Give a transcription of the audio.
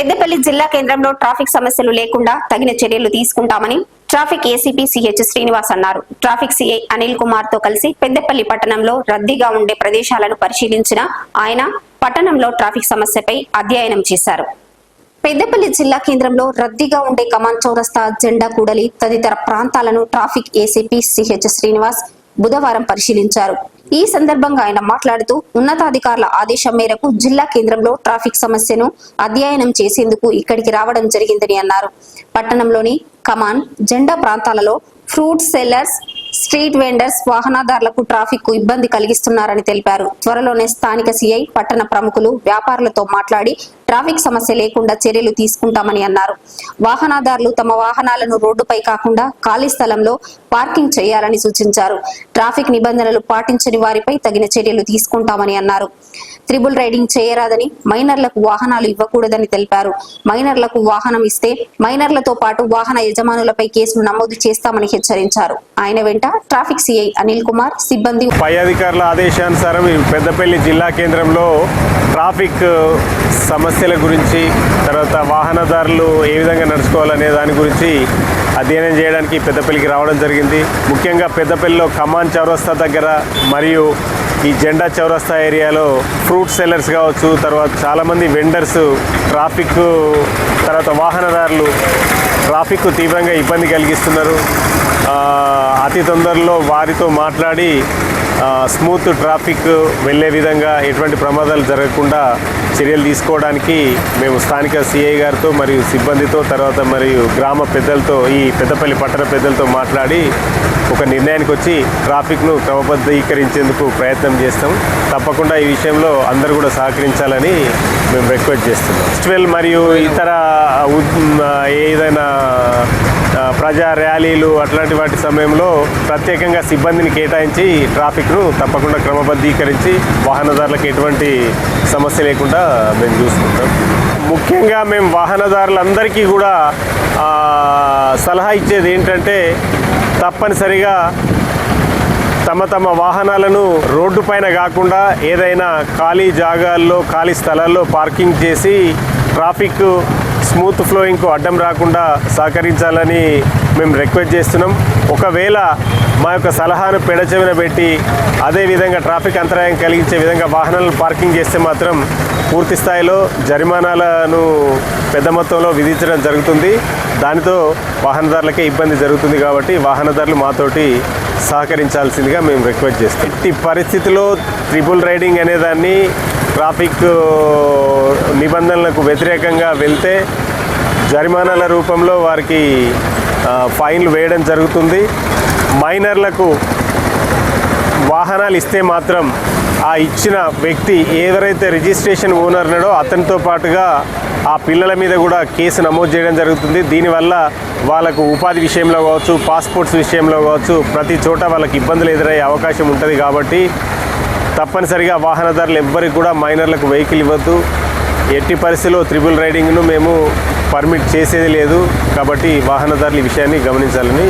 పెద్దపల్లి జిల్లా కేంద్రంలో ట్రాఫిక్ సమస్యలు లేకుండా తగిన చర్యలు తీసుకుంటామని ట్రాఫిక్ ఏసీపీ సిహెచ్ శ్రీనివాస్ అన్నారు. ట్రాఫిక్ సిఐ అనిల్ కుమార్తో కలిసి పెద్దపల్లి పట్టణంలో రద్దీగా ఉండే ప్రదేశాలను పరిశీలించిన ఆయన పట్టణంలో ట్రాఫిక్ సమస్యపై అధ్యయనం చేశారు. పెద్దపల్లి జిల్లా కేంద్రంలో రద్దీగా ఉండే కమాన్ చౌరస్తా జెండా కూడలి తదితర ప్రాంతాలను ట్రాఫిక్ ఏసీపీ సిహెచ్ శ్రీనివాస్ బుధవారం పరిశీలించారు. ఈ సందర్భంగా ఆయన మాట్లాడుతూ ఉన్నతాధికారుల ఆదేశం మేరకు జిల్లా కేంద్రంలో ట్రాఫిక్ సమస్యను అధ్యయనం చేసేందుకు ఇక్కడికి రావడం జరిగిందని అన్నారు. పట్టణంలోని కమాన్ జెండా ప్రాంతాలలో ఫ్రూట్ సెల్లర్స్ స్ట్రీట్ వెండర్స్ వాహనదారులకు ట్రాఫిక్కు ఇబ్బంది కలిగిస్తున్నారని తెలిపారు. త్వరలోనే స్థానిక సిఐ పట్టణ ప్రముఖులు వ్యాపారులతో మాట్లాడి ట్రాఫిక్ సమస్య లేకుండా చర్యలు తీసుకుంటామని అన్నారు. వాహనదారులు తమ వాహనాలను రోడ్డుపై కాకుండా ఖాళీ స్థలంలో పార్కింగ్ చేయాలని సూచించారు. ట్రాఫిక్ నిబంధనలు పాటించని వారిపై తగిన చర్యలు తీసుకుంటామని అన్నారు. త్రిబుల్ రైడింగ్ చేయరాదని మైనర్లకు వాహనాలు ఇవ్వకూడదని తెలిపారు. మైనర్లకు వాహనం ఇస్తే మైనర్లతో పాటు వాహన యజమానులపై కేసులు నమోదు చేస్తామని హెచ్చరించారు. ఆయన వెంట ట్రాఫిక్ సిఐ అనిల్ కుమార్ సిబ్బంది పై అధికారుల ఆదేశానుసారం పెద్దపల్లి జిల్లా కేంద్రంలో ట్రాఫిక్ సమస్యల గురించి తర్వాత వాహనదారులు ఏ విధంగా నడుచుకోవాలనే దాని గురించి అధ్యయనం చేయడానికి పెద్దపల్లికి రావడం జరిగింది. ముఖ్యంగా పెద్దపల్లిలో కమాన్ చౌరస్తా దగ్గర మరియు ఈ జెండా చౌరస్తా ఏరియాలో ఫ్రూట్ సెల్లర్స్ కావచ్చు తర్వాత చాలామంది వెండర్స్ ట్రాఫిక్ తర్వాత వాహనదారులు ట్రాఫిక్ తీవ్రంగా ఇబ్బంది కలిగిస్తున్నారు. అతి తొందరలో వారితో మాట్లాడి స్మూత్ ట్రాఫిక్ వెళ్ళే విధంగా ఎటువంటి ప్రమాదాలు జరగకుండా చర్యలు తీసుకోవడానికి మేము స్థానిక సిఐ గారితో మరియు సిబ్బందితో తర్వాత మరియు గ్రామ పెద్దలతో ఈ పెద్దపల్లి పట్టణ పెద్దలతో మాట్లాడి ఒక నిర్ణయానికి వచ్చి ట్రాఫిక్ను క్రమబద్ధీకరించేందుకు ప్రయత్నం చేస్తాం. తప్పకుండా ఈ విషయంలో అందరూ కూడా సహకరించాలని మేము రిక్వెస్ట్ చేస్తున్నాం. ఫెస్టివల్ మరియు ఇతర ఏదైనా ప్రజా ర్యాలీలు అట్లాంటి వాటి సమయంలో ప్రత్యేకంగా సిబ్బందిని కేటాయించి ట్రాఫిక్ను తప్పకుండా క్రమబద్ధీకరించి వాహనదారులకు ఎటువంటి సమస్య లేకుండా మేము చూసుకుంటాం. ముఖ్యంగా మేము వాహనదారులందరికీ కూడా సలహా ఇచ్చేది ఏంటంటే తప్పనిసరిగా తమ తమ వాహనాలను రోడ్డు పైన కాకుండా ఏదైనా ఖాళీ జాగాల్లో ఖాళీ స్థలాల్లో పార్కింగ్ చేసి ట్రాఫిక్ స్మూత్ ఫ్లోయింగ్కు అడ్డం రాకుండా సహకరించాలని మేము రిక్వెస్ట్ చేస్తున్నాం. ఒకవేళ మా యొక్క సలహాను పెడచెవిన పెట్టి అదేవిధంగా ట్రాఫిక్ అంతరాయం కలిగించే విధంగా వాహనాలను పార్కింగ్ చేస్తే మాత్రం పూర్తి స్థాయిలో జరిమానాలను పెద్ద మొత్తంలో విధించడం జరుగుతుంది. దానితో వాహనదారులకే ఇబ్బంది జరుగుతుంది కాబట్టి వాహనదారులు మాతోటి సహకరించాల్సిందిగా మేము రిక్వెస్ట్ చేస్తాం. ఇట్టి పరిస్థితిలో ట్రిపుల్ రైడింగ్ అనేదాన్ని ట్రాఫిక్ నిబంధనలకు వ్యతిరేకంగా వెళ్తే జరిమానాల రూపంలో వారికి ఫైన్లు వేయడం జరుగుతుంది. మైనర్లకు వాహనాలు ఇస్తే మాత్రం ఆ ఇచ్చిన వ్యక్తి ఎవరైతే రిజిస్ట్రేషన్ ఓనర్ ఉన్నాడో అతనితో పాటుగా ఆ పిల్లల మీద కూడా కేసు నమోదు చేయడం జరుగుతుంది. దీనివల్ల వాళ్ళకు ఉపాధి విషయంలో కావచ్చు పాస్పోర్ట్స్ విషయంలో కావచ్చు ప్రతి చోట వాళ్ళకి ఇబ్బందులు ఎదురయ్యే అవకాశం ఉంటుంది కాబట్టి తప్పనిసరిగా వాహనదారులు ఎవ్వరికి కూడా మైనర్లకు వెహికల్ ఇవ్వద్దు. ఎట్టి పరిస్థితిలో త్రిబుల్ రైడింగ్ను మేము పర్మిట్ చేసేది లేదు కాబట్టి వాహనదారులు ఈ విషయాన్ని గమనించాలని